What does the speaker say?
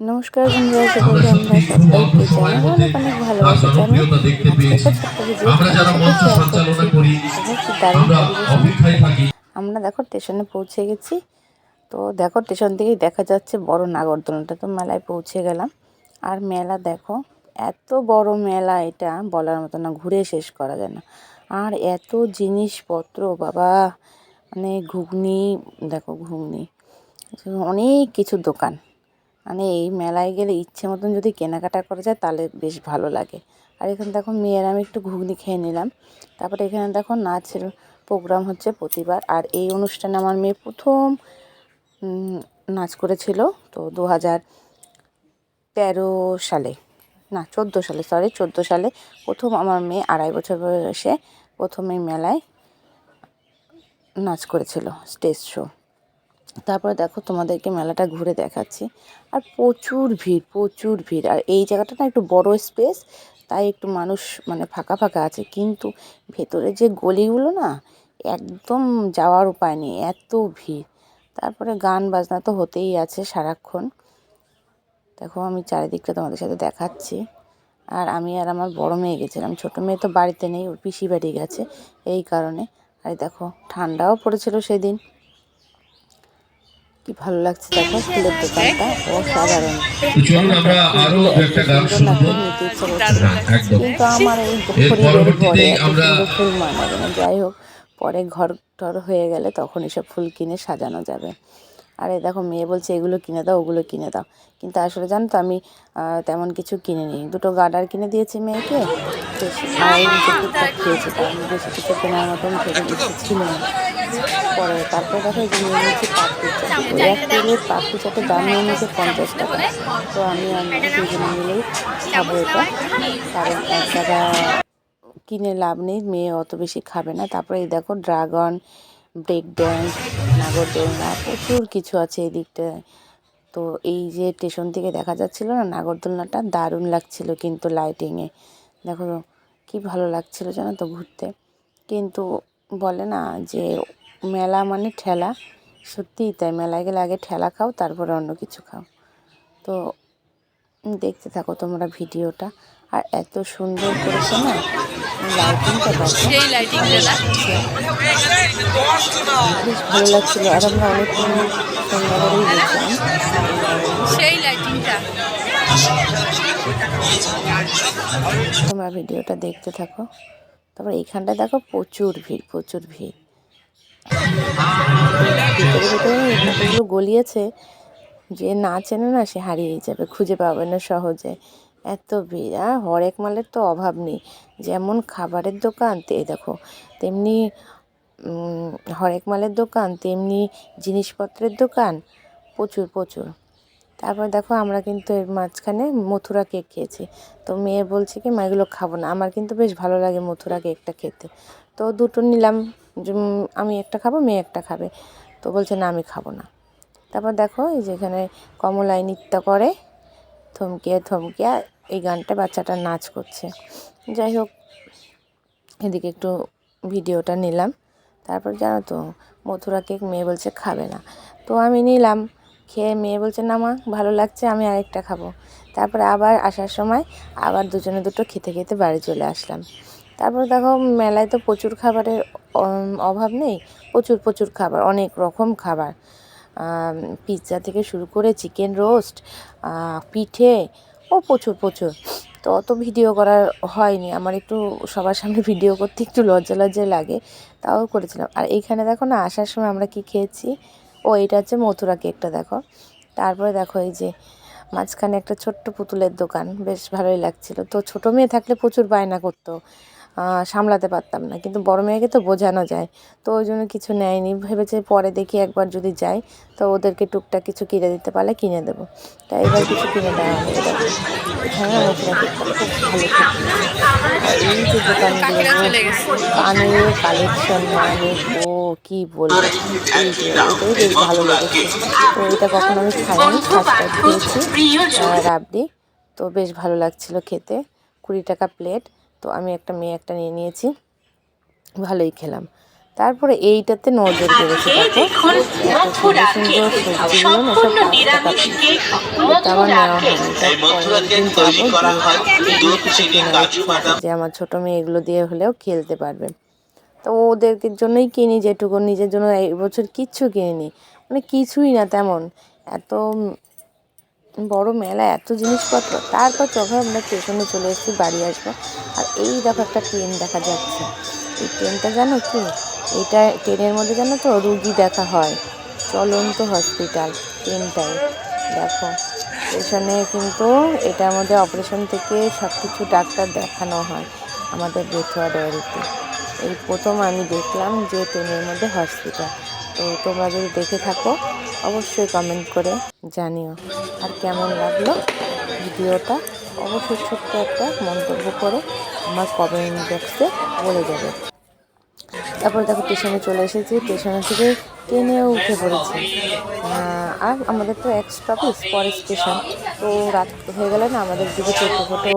নমস্কার বন্ধুরা সকলকে আমরা সবাইকে জানাই অনেক অনেক ভালোবাসা জানাই আমরা যারা মঞ্চ সঞ্চালনা করি আমরা অপেক্ষায় থাকি। আমরা দেখো স্টেশনে পৌঁছে গেছি। তো দেখো স্টেশন থেকেই দেখা যাচ্ছে বড় নাগরদোলনাটা। তো মেলায় পৌঁছে গেলাম। আর মেলা দেখো এত বড় মেলা এটা বলার মতো না ঘুরে শেষ করা যায় না। আর এত জিনিসপত্র বাবা! মানে ঘুগনি দেখো ঘুগনি অনেক কিছু দোকান। মানে এই মেলায় গেলে ইচ্ছে মতন যদি কেনাকাটা করা যায় তাহলে বেশ ভালো লাগে। আর এখানে দেখো মেয়ের আমি একটু ঘুগনি খেয়ে নিলাম। তারপরে এখানে দেখো নাচের প্রোগ্রাম হচ্ছে প্রতিবার। আর এই অনুষ্ঠানে আমার মেয়ে প্রথম নাচ করেছিল তো দু হাজার তেরো সালে, না, চোদ্দ সালে সরি চোদ্দ সালে প্রথম আমার মেয়ে আড়াই বছর বয়সে প্রথম মেলায় নাচ করেছিল স্টেজ শো তারপরে দেখো তোমাদেরকে মেলাটা ঘুরে দেখাচ্ছি। আর প্রচুর ভিড় প্রচুর ভিড়। আর এই জায়গাটা না একটু বড় স্পেস তাই একটু মানুষ মানে ফাঁকা ফাঁকা আছে। কিন্তু ভেতরে যে গলিগুলো না, একদম যাওয়ার উপায় নেই, এত ভিড়। তারপরে গান বাজনা তো হতেই আছে সারাক্ষণ। দেখো আমি চারিদিকটা তোমাদের সাথে দেখাচ্ছি। আর আমি আর আমার বড় মেয়ে গেছিলাম। ছোটো মেয়ে তো বাড়িতে নেই, ওর পিসি বাড়ি গেছে এই কারণে। আর দেখো, ঠান্ডাও পড়েছিল সেদিন। কি ভালো লাগছে দেখো ফুলের দোকানটা অসাধারণ। কিন্তু আমার এই ঘরে এত আমরা- ফুল মানাবে না। যাই হোক পরে ঘর টর হয়ে গেলে তখন এসব ফুল কিনে সাজানো যাবে। আর দেখো মেয়ে বলছে এগুলো কিনে দাও, ওগুলো কিনে দাও। কিন্তু আসলে জানো তো আমি তেমন কিছু কিনে নিই দুটো গার্ডার কিনে দিয়েছি মেয়েকে। খেয়েছে, তার বেশি কেনার মতন সেটা কিছু ছিল না। পরে তারপরে দেখো যে নিয়ে নিয়েছি পাপড়ি পাপড়ি চাটের দাম নিয়ে নিয়েছে পঞ্চাশ টাকা। তো আমি আর মিলেই খাব এটা। কারণ এক জায়গা কিনে লাভ নেই, মেয়ে অত বেশি খাবে না। তারপরে এই দেখো ড্রাগন ব্রেক ড্যান্স নাগরদোলনা, প্রচুর কিছু আছে এই দিকটায় তো এই যে স্টেশন থেকে দেখা যাচ্ছিল না, নাগরদোলনাটা দারুণ লাগছিল কিন্তু লাইটিংয়ে দেখো কি ভালো লাগছিল জানো তো ঘুরতে। কিন্তু বলে না যে মেলা মানে ঠেলা, সত্যিই তাই। মেলায় গেলে আগে ঠেলা খাও, তারপরে অন্য কিছু খাও। তো দেখতে থাকো তোমরা ভিডিওটা। আর এত সুন্দর করেছে না লাইটিংটা বেশ ভালো লাগছিল। আর আমরা অনেকক্ষণ সন্ধ্যাবেলায় গেছিলাম সেই লাইটিংটা তোমরা ভিডিওটা দেখতে থাকো। তারপর এইখানটা দেখো প্রচুর ভিড় প্রচুর ভিড়। ভিতরে ভিতরে গলিয়েছে যে না চেনে না সে হারিয়েই যাবে খুঁজে পাবে না সহজে। এত ভিড় আর হরেক মালের তো অভাব নেই। যেমন খাবারের দোকান তে দেখো তেমনি হরেক মালের দোকান, তেমনি জিনিসপত্রের দোকান, প্রচুর প্রচুর। তারপর দেখো আমরা কিন্তু এর মাঝখানে মথুরা কেক খেয়েছি। তো মেয়ে বলছে কি, মা, এগুলো খাব না। আমার কিন্তু বেশ ভালো লাগে মথুরা কেকটা খেতে। তো দুটো নিলাম আমি একটা খাব, মেয়ে একটা খাবে। তো বলছে, না, আমি খাব না। তারপর দেখো এই যে এখানে কমলায় নৃত্য করে, থমকিয়ে থমকিয়ে এই গানটা বাচ্চাটা নাচ করছে। যাই হোক, এদিকে একটু ভিডিওটা নিলাম। তারপর জানো তো, মথুরা কেক মেয়ে বলছে খাবে না। তো আমি নিলাম, খেয়ে মেয়ে বলছে, না মা, ভালো লাগছে, আমি আরেকটা খাব। তারপরে আবার আসার সময় আবার দুজনে দুটো খেতে খেতে বাড়ি চলে আসলাম। তারপর দেখো, মেলায় তো প্রচুর খাবারের অভাব নেই, প্রচুর প্রচুর খাবার, অনেক রকম খাবার। পিৎজা থেকে শুরু করে চিকেন রোস্ট পিঠে, ও প্রচুর প্রচুর। তো অত ভিডিও করার হয়নি। আমার একটু সবার সামনে ভিডিও করতে একটু লজ্জা লজ্জা লাগে। তাও করেছিলাম। আর এইখানে দেখো না, আসার সময় আমরা কি খেয়েছি? ও, এটা হচ্ছে মথুরা কেকটা, দেখো। তারপরে দেখো এই যে মাঝখানে একটা ছোট্ট পুতুলের দোকান, বেশ ভালোই লাগছিল। তো ছোটো মেয়ে থাকলে প্রচুর বায়না করতো। সামলাতে পারতাম না কিন্তু বড় মেয়েকে তো বোঝানো যায় তো ওই জন্য কিছু নেয়নি ভেবেছে পরে দেখি একবার যদি যাই তো ওদেরকে টুকটাক কিছু কিনে দিতে পারলে কিনে দেবো তাই এবার কিছু কিনে দেওয়া হবে এখানে এই কালেকশন মানে ও কি বলব বেশ ভালো লেগেছে তো এটা কখনো আমি খাইনি ফার্স্ট রাবড়ি তো বেশ ভালো লাগছিল খেতে কুড়ি টাকা প্লেট তো আমি একটা মেয়ে একটা নিয়ে নিয়েছি। ভালোই খেলাম। তারপরে এইটাতে নজর হয়। বাদাম। যে আমার ছোট মেয়ে এগুলো দিয়ে হলেও খেলতে পারবে। তো ওদেরকে জন্যই কিনি যেটুকু নিজের জন্য এই বছর কিচ্ছু কিনিনি। মানে কিছুই না তেমন। এত বড় মেলা, এত জিনিসপত্র। তারপর যখন আমরা স্টেশনে চলে এসেছি, বাড়ি আসব। আর এই দেখো একটা ট্রেন দেখা যাচ্ছে। এই ট্রেনটা জানো কি? এটা ট্রেনের মধ্যে জানো তো রুগী দেখা হয়। চলন্ত হসপিটাল ট্রেনটাই দেখো, স্টেশনে কিন্তু এটার মধ্যে অপারেশন থেকে সব কিছু ডাক্তার দেখানো হয় আমাদের বেথুয়া ডয়ারিতে। এই প্রথম আমি দেখলাম যে ট্রেনের মধ্যে হসপিটাল তো তোমরা যদি দেখে থাকো, অবশ্যই কমেন্ট করে জানিও। আর কেমন লাগল ভিডিওটা? অবশ্যই ছোট্ট একটা মন্তব্য করে আমার কমেন্ট বক্সে বলে যাবে তারপর দেখো স্টেশনে চলে এসেছি। স্টেশনে থেকে ট্রেনেও উঠে পড়েছি। আর আমাদের তো এক স্টপেজ পরের স্টেশন তো রাত হয়ে গেলে না, আমাদের দিকে ছোটো ছোটো